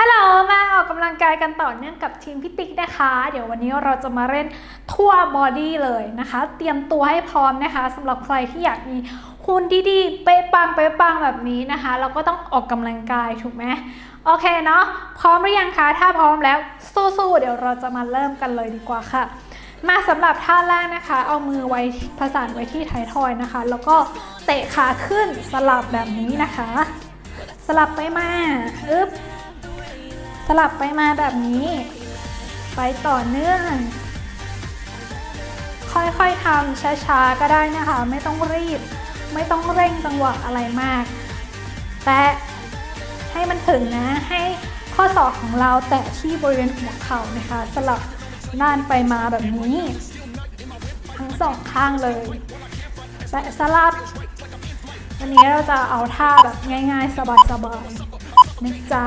ฮัลโหลมาออกกำลังกายกันต่อเนื่องกับทีมพิติกนะคะ เดี๋ยววันนี้เราจะมาเล่นทั่วบอดี้เลยนะคะ เตรียมตัวให้พร้อมนะคะสำหรับใครที่อยากมีหุ่นดีๆ เป๊ะปังเป๊ะปังแบบนี้นะคะ เราก็ต้องออกกำลังกายถูกไหมโอเคเนาะพร้อมหรือยังคะ ถ้าพร้อมแล้วสู้ๆเดี๋ยวเราจะมาเริ่มกันเลยดีกว่าค่ะ มาสำหรับท่าแรกนะคะ เอามือไว้ผสานไว้ที่ท้ายทอยนะคะ แล้วก็เตะขาขึ้นสลับแบบนี้นะคะ สลับไปมาอึ๊บ สลับไปมาแบบนี้ ไปต่อเนื่อง ค่อยๆทำช้าๆก็ได้นะคะ ไม่ต้องรีบ ไม่ต้องเร่งจังหวะอะไรมาก แต่ให้มันถึงนะให้ข้อศอกของเราแตะที่บริเวณหัวเข่านะคะ สลับด้านไปมาแบบนี้ ทั้งสองข้างเลยแตะสลับวันนี้เราจะเอาท่าแบบง่ายๆ สบายๆนะจ๊ะ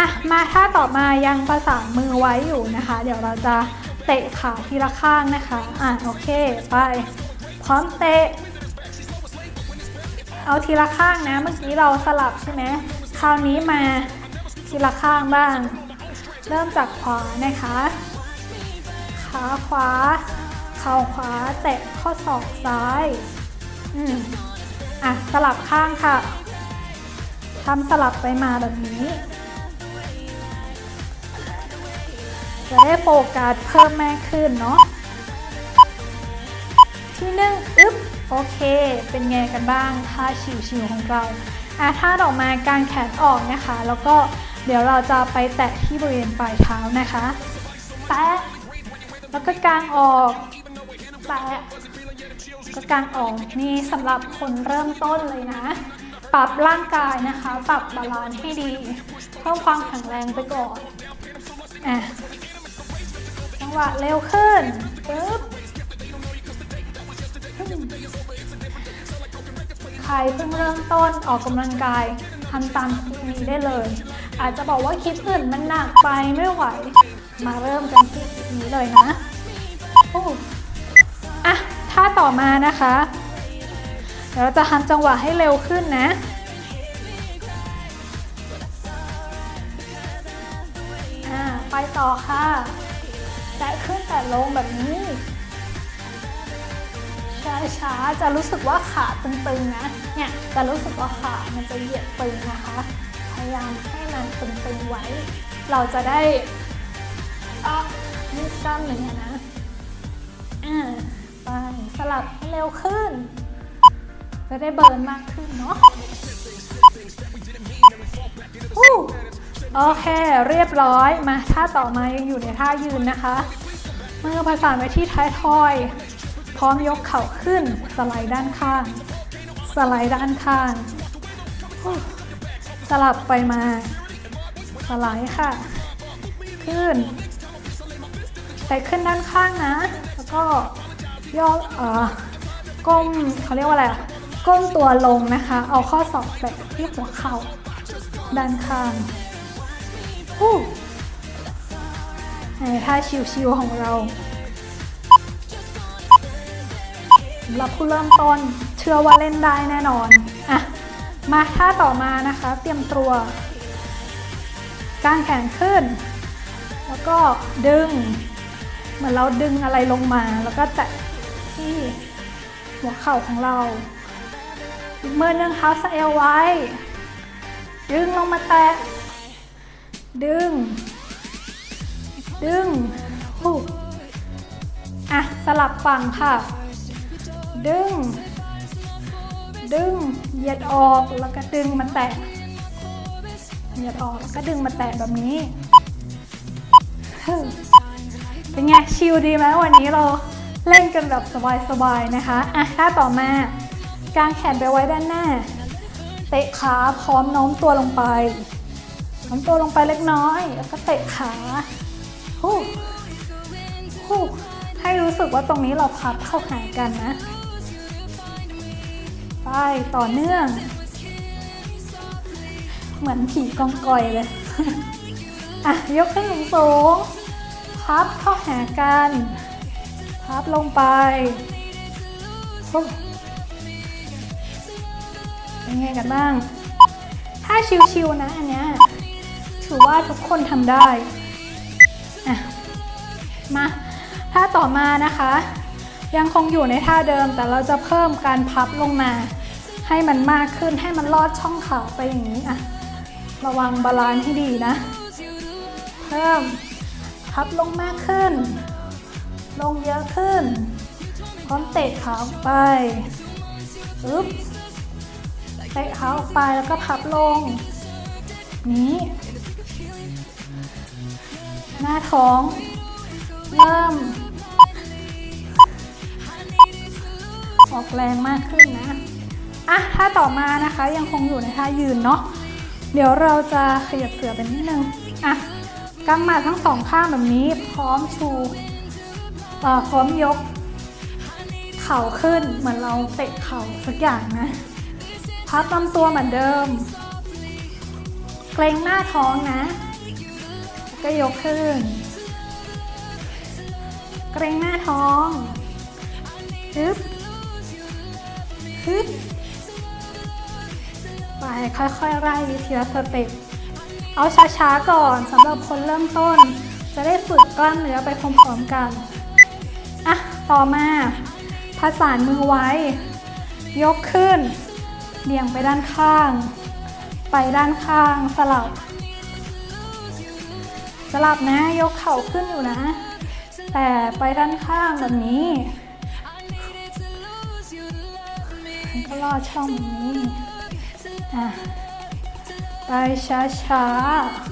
อะมาท่าต่อมายังประสานมือไว้อยู่นะคะ เดี๋ยวเราจะเตะขาทีละข้างนะคะ อะโอเคไป พร้อมเตะ เอาทีละข้างนะ เมื่อกี้เราสลับใช่ไหมคราวนี้มาทีละข้างบ้าง เริ่มจากขวานะคะ ขาขวาเข่าขวาแตะข้อศอกซ้าย อืมอะสลับข้างค่ะทำสลับไปมาแบบนี้ จะได้โฟกัสเพิ่มมากขึ้นเนาะที่หนึ่งอึ๊บโอเค เป็นไงกันบ้างท่าชิวๆของเราอะท่าดอกม้กางแขนออกนะคะ แล้วก็เดี๋ยวเราจะไปแตะที่บริเวณปลายเท้านะคะแตะแล้วก็กางออกแตะก็กางออกนี่สำหรับคนเริ่มต้นเลยนะ ปรับร่างกายนะคะ ปรับบาลานซ์ให้ดี เพิ่มความแข็งแรงไปก่อนอะ งหวะเร็วขึ้นปึ๊บใครเพิ่งเริ่มต้นออกกำลังกายทำตามคลิปนี้ได้เลย อาจจะบอกว่าคลิปอื่นมันหนักไปไม่ไหว มาเริ่มกันที่คลิปนี้เลยนะโอ้อะท่าต่อมานะคะเดี๋ยวเราจะทำจังหวะให้เร็วขึ้นนะอ่าไปต่อค่ะ แตะขึ้นแตะลงแบบนี้ ช้าๆ จะรู้สึกว่าขาตึงๆนะ เนี่ยจะรู้สึกว่าขามันจะเหยียดตึงนะคะ พยายามให้มันตึงๆไว้ เราจะได้อะยืดกล้ามเนื้อนะอ่าไปสลับให้เร็วขึ้น จะได้เบิร์นมากขึ้นเนาะ โอเค เรียบร้อยมาท่าต่อมายังอยู่ในท่ายืนนะคะ มือประสานไว้ที่ท้ายทอย พร้อมยกเข่าขึ้น สไลด์ด้านข้าง สไลด์ด้านข้าง สลับไปมา สไลด์ค่ะ ขึ้นแต่ขึ้นด้านข้างนะ แล้วก็ย่อเอ่อก้มเขาเรียกว่าอะไรอะก้มตัวลงนะคะ เอาข้อศอกแตะที่หัวเข่าด้านข้าง ท่าชิวๆของเราสำหรับผู้เริ่มต้นเชื่อว่าเล่นได้แน่นอน อะ มาท่าต่อมานะคะ เตรียมตัวกางแขนขึ้น แล้วก็ดึง เหมือนเราดึงอะไรลงมา แล้วก็แตะที่หัวเข่าของเราอีกมือนึงเท้าสะเอวไว้ ดึงลงมาแตะ ดึง ดึงฮู้อะ สลับฝั่งค่ะ ดึง ดึง เหยียดออก แล้วก็ดึงมาแตะ เหยียดออก แล้วก็ดึงมาแตะแบบนี้ เป็นไง ชิลดีไหมวันนี้เราเล่นกันแบบสบายๆนะคะ อะท่าต่อมากางแขนไปไว้ด้านหน้า เตะขาพร้อมโน้มตัวลงไป น้มตัวลงไปเล็กน้อย แล้วก็เตะขาฮู้ฮู้ให้รู้สึกว่าตรงนี้เราพับเข้าหากันนะ ไปต่อเนื่อง เหมือนผีกองกอยเลย อะ ยกขึ้นสูงๆพับเข้าหากัน พับลงไปเป็นไงกันบ้าง ถ้าชิวๆนะอันเนี้ย ว่าทุกคนทำได้อะมาท่าต่อมานะคะ ยังคงอยู่ในท่าเดิมแต่เราจะเพิ่มการพับลงมา ให้มันมากขึ้นให้มันลอดช่องขาไปอย่างนี้อะระวังบาลานซ์ให้ดีนะ เพิ่มพับลงมากขึ้น ลงเยอะขึ้น พร้อมเตะขาออกไปปึ๊บเตะขาออกไปแล้วก็พับลง นี้ หน้าท้อง เริ่ม ออกแรงมากขึ้นนะ อะท่าต่อมานะคะยังคงอยู่ในท่ายืนเนาะ เดี๋ยวเราจะขยับเสือเป็นนิดนึง อะกำหมัดทั้งสองข้างแบบนี้ พร้อมชูเอ่อพร้อมยก เข่าขึ้นเหมือนเราเตะเข่าสักอย่างนะ พับลำตัวเหมือนเดิม เกรงหน้าท้องนะ ก็ยกขึ้น เกรงหน้าท้องฮึบฮึบไปค่อยๆไล่ทีละสเต็ปเอาช้าๆก่อนสำหรับคนเริ่มต้น จะได้ฝึกกล้ามเนื้อไปพร้อมๆกัน อะ ต่อมาผสานมือไว้ ยกขึ้นเบี่ยงไปด้านข้าง ไปด้านข้างสลับ สลับนะยกเข่าขึ้นอยู่นะ แต่ไปด้านข้างแบบนี้ก็ลอดช่องนี้อะไปช้า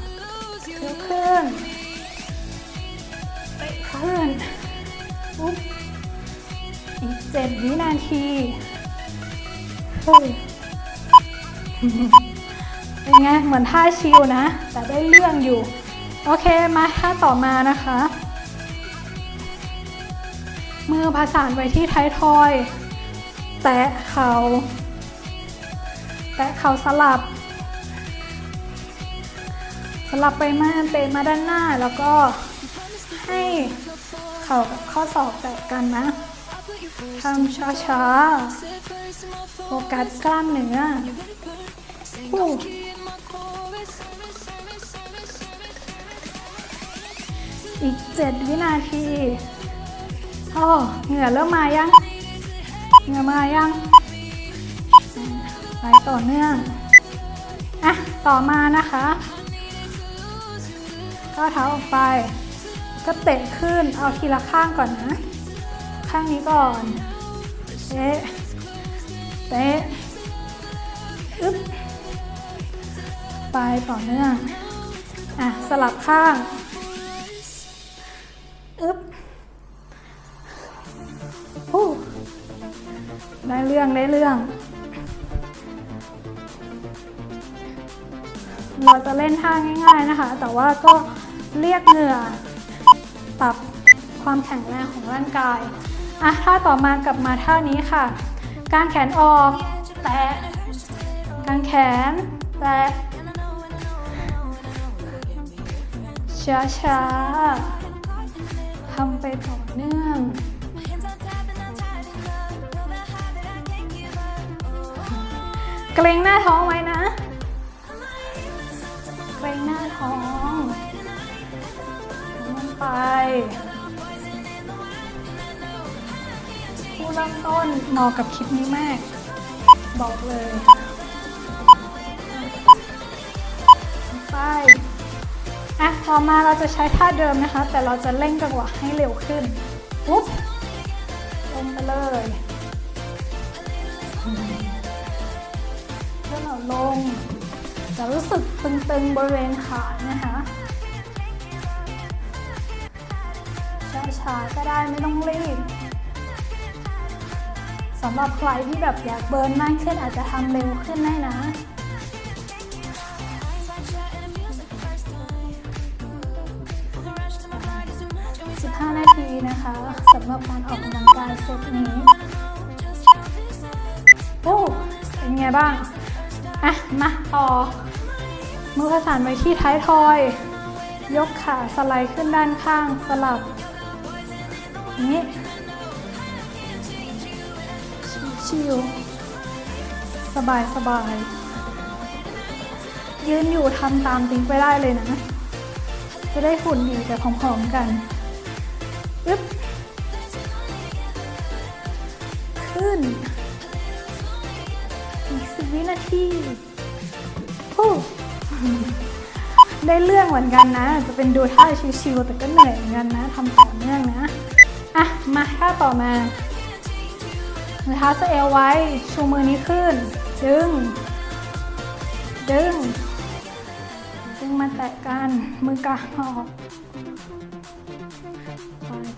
ๆยกขึ้นไปขึ้นอุ๊บอีกเจ็ดวินาทีเฮ้ยเป็นไงเหมือนท่าชิลนะ แต่ได้เรื่องอยู่ โอเคมาท่าต่อมานะคะ มือผสานไว้ที่ท้ายทอย แตะเขา่าแตะเข่าสลับ สลับไปมาเตะมาด้านหน้าแล้วก็ให้เข่ากับข้อศอกแตะกันนะทำช้าๆโฟกัสกล้ามเนื้อ อีก 7 วินาทีอ๋อเหงื่อเริ่มมายัง เหงื่อมายัง ไปต่อเนื่อง อะ ต่อมานะคะก้าวเท้าออกไป ก็เตะขึ้น เอาทีละข้างก่อนนะ ข้างนี้ก่อน เตะ เตะ อึ๊บ ไปต่อเนื่อง อะ สลับข้าง ได้เรื่อง เราจะเล่นท่าง่ายๆนะคะ แต่ว่าก็เรียกเหงื่อปรับความแข็งแรงของร่างกายอะท่าต่อมากลับมาท่านี้ค่ะ การแขนออก แตะการแขน แตะช้าๆทำไปต่อเนื่อง เกรงหน้าท้องไว้นะ เกรงหน้าท้องลงไปผู้เริ่มต้นเหมาะกับคลิปนี้มาก บอกเลยไปอะต่อมาเราจะใช้ท่าเดิมนะคะ แต่เราจะเร่งจังหวะให้เร็วขึ้นปุ๊บลงไปเลย ลง จะรู้สึกตึงๆบริเวณขานะคะช้าๆก็ได้ไม่ต้องรีบสำหรับใครที่แบบอยากเบิร์นมากขึ้นอาจจะทำเร็วขึ้นได้นะ15นาทีนะคะสำหรับการออกกำลังกายเซตนี้ โอ้ เป็นไงบ้าง อะ มาต่อ มือประสานไว้ที่ท้ายทอย ยกขาสไลด์ขึ้นด้านข้างสลับ นี้ชิวสบายสบายยืนอยู่ทำตามติ๊กไปได้เลยนะ จะได้หุ่นดีแต่พร้อมๆกันอึ๊บขึ้น วินาทีฮู้ได้เรื่องเหมือนกันนะ จะเป็นดูท่าชิวๆแต่ก็เหนื่อยเหมือนกันนะทำต่อเนื่องนะอะมาท่าต่อมาเท้าสเอวไว้ ชูมือนี้ขึ้น ดึง ดึง ดึงมาแตะกัน มือกลางออก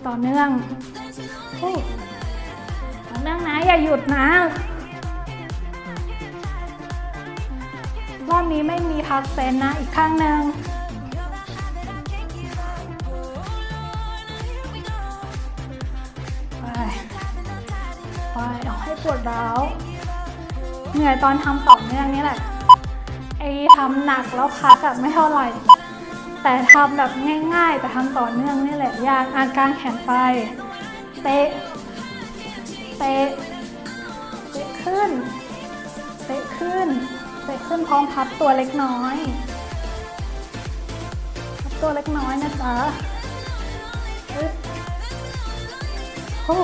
ต่อเนื่องฮู้ต่อเนื่องนะ อย่าหยุดนะ รอบนี้ไม่มีพักเซนนะอีกข้างหนึ่งไปไปเอาให้ปวดร้าวเหนื่อยตอนทำต่อเนื่องนี่แหละไอ้ทำหนักแล้วพักอะไม่เท่าไหร่ แต่ทำแบบง่ายๆ แต่ทำต่อเนื่องนี่แหละยากอาการแขนไปเตะเตะเตะขึ้น เตะขึ้น เตะขึ้นพร้อมพับตัวเล็กน้อย พับตัวเล็กน้อยนะจ๊ะโอ้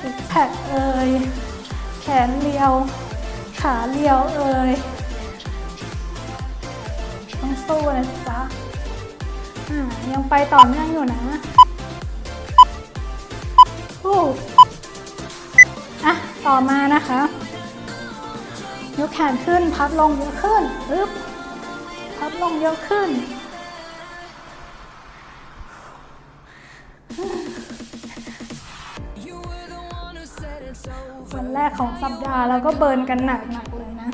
ซิกแพคเอ่ยแขนเรียว ขาเรียวเอ่ยต้องสู้นะจ๊ะอ่ายังไปต่อเนื่องอยู่นะฮู้อะ ต่อมานะคะ ยกแขนขึ้น พับลงเยอะขึ้นปึ๊บพับลงเยอะขึ้น วันแรกของสัปดาห์เราก็เบิร์นกันหนักๆเลยนะ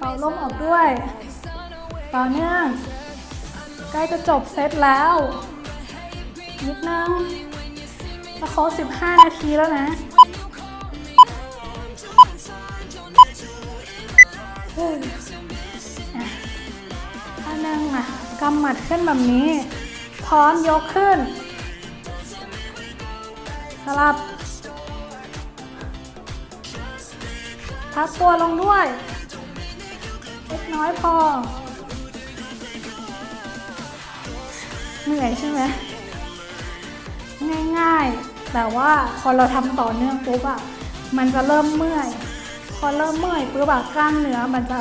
เป่าลมออกด้วยต่อเนื่องใกล้จะจบเซตแล้ว นิดนึง จะครบ15 นาทีแล้วนะอะท่านั่งมากำหมัดขึ้นแบบนี้ พร้อมยกขึ้น สลับ พักตัวลงด้วยเล็กน้อยพอ เหนื่อยใช่ไหม ง่ายๆ แต่ว่าพอเราทำต่อเนื่องปุ๊บอะมันจะเริ่มเมื่อย พอเริ่มเมื่อยปุ๊บอะกล้ามเนื้อมันจะ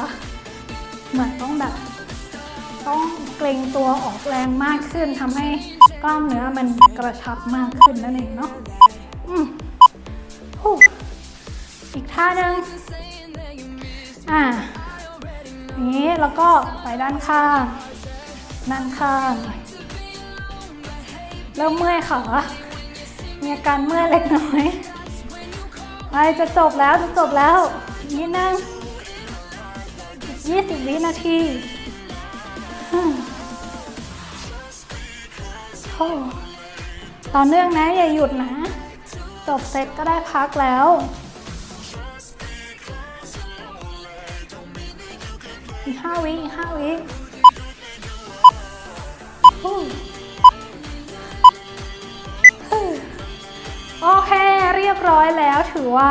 เหมือนต้องแบบ ต้องเกรงตัวออกแรงมากขึ้นทำให้กล้ามเนื้อมันกระชับมากขึ้นนั่นเองเนาะอืมอีกท่าหนึ่งอ่าอย่างนี้แล้วก็ไปด้านข้าง ด้านข้าง เริ่มเมื่อยขามีอาการเมื่อยเล็กน้อยไปจะจบแล้วจะจบแล้วอีกนิดนึงยี่สิบวินาทีโอ้ต่อเนื่องนะอย่าหยุดนะ จบเซตก็ได้พักแล้วอีกห้าวิอีกห้าวิ ร้อยแล้วถือว่า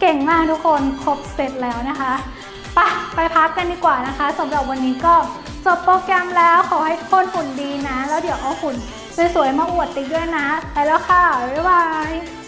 เก่งมากทุกคนครบเสร็จแล้วนะคะปะไปพักกันดีกว่านะคะสำหรับวันนี้ก็จบโปรแกรมแล้วขอให้ทุกคนหุ่นดีนะ แล้วเดี๋ยวเอาหุ่นสวยๆมาอวดติ๊กด้วยนะ ไปแล้วค่ะ บ๊ายบาย